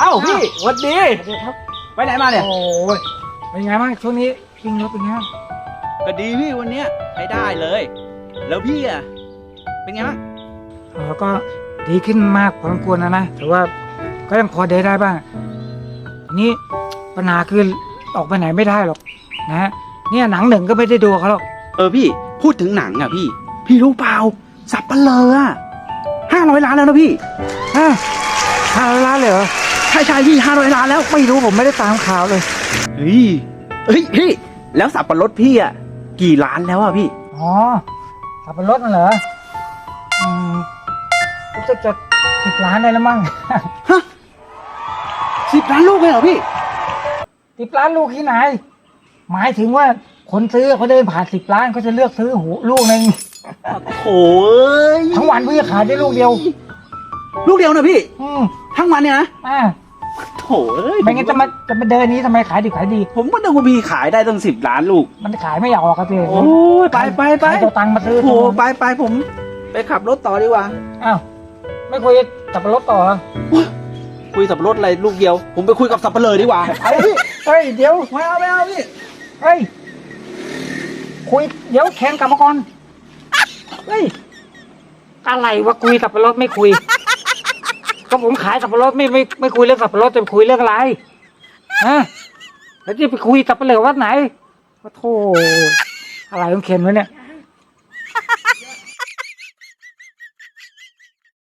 เอ้าพี่สวัสดีสวัสดีครับ ไปไหนมาเนี่ย โอ้ยเป็นไงบ้างช่วงนี้วิ่งรถเป็นไงบ้างก็ดีพี่วันเนี้ยใช้ได้เลย แล้วพี่อะเป็นไงบ้างเออก็ดีขึ้นมากพอสมควรนะนะแต่ว่าก็ยังพอเดินได้บ้างทีนี้ปัญหาคือออกไปไหนไม่ได้หรอกนะฮะเนี่ยหนังหนึ่งก็ไม่ได้ดูเขาหรอกเออพี่พูดถึงหนังอะพี่ พี่รู้เปล่าสับปะเลออะห้าร้อยล้านแล้วนะพี่อะห้าร้อยล้านเลยเหรอ ใช่ใช่พี่ห้าร้อยล้านแล้วไม่รู้ผมไม่ได้ตามข่าวเลยเฮ้ยเฮ้ยพี่แล้วสับปะรดพี่อะกี่ล้านแล้วอะพี่อ๋อขับรถน่ะเหรออืมรู้สึกจะสิบล้านได้แล้วมั้ง ฮะสิบล้านลูกเลยเหรอพี่สิบล้านลูกที่ไหน หมายถึงว่าคนซื้อเขาเดินผ่านสิบล้านเขาจะเลือกซื้อหูลูกหนึ่งโอ้ยทั้งวันเพื่อขายได้ลูกเดียว ลูกเดียวนะพี่ อืม ทั้งวันเนี่ยนะอ่าโถเอ้ยไม่งั้นจะมาจะมาเดินนี้ทำไมขายดีขายดี ผมก็นึกว่าพี่ขายได้ตั้งสิบล้านลูก มันขายไม่ออกอะสิโอ้ยไปไปไปใครจะตังค์มาซื้อโอ้โหไปไปผม ไปขับรถต่อดีกว่าอ้าวไม่คุยกับรถต่อเหรอคุยสับปะรถอะไรลูกเดียว ผมไปคุยกับสับปะเลอดีกว่าไปพี่เฮ้ยเดี๋ยวไม่เอาไม่เอาพี่เฮ้ยคุยเดี๋ยวแข่งกลับมาก่อนเฮ้ยอะไรวะคุยสับปะรดไม่คุย ก็ผมขายสับปะรดไม่ไม่ไม่คุยเรื่องสับปะรดจะคุยเรื่องอะไรฮะแล้วจะไปคุยสับปะเหลือวัดไหนโอ้โธ่อะไรของเข็นวะเนี่ย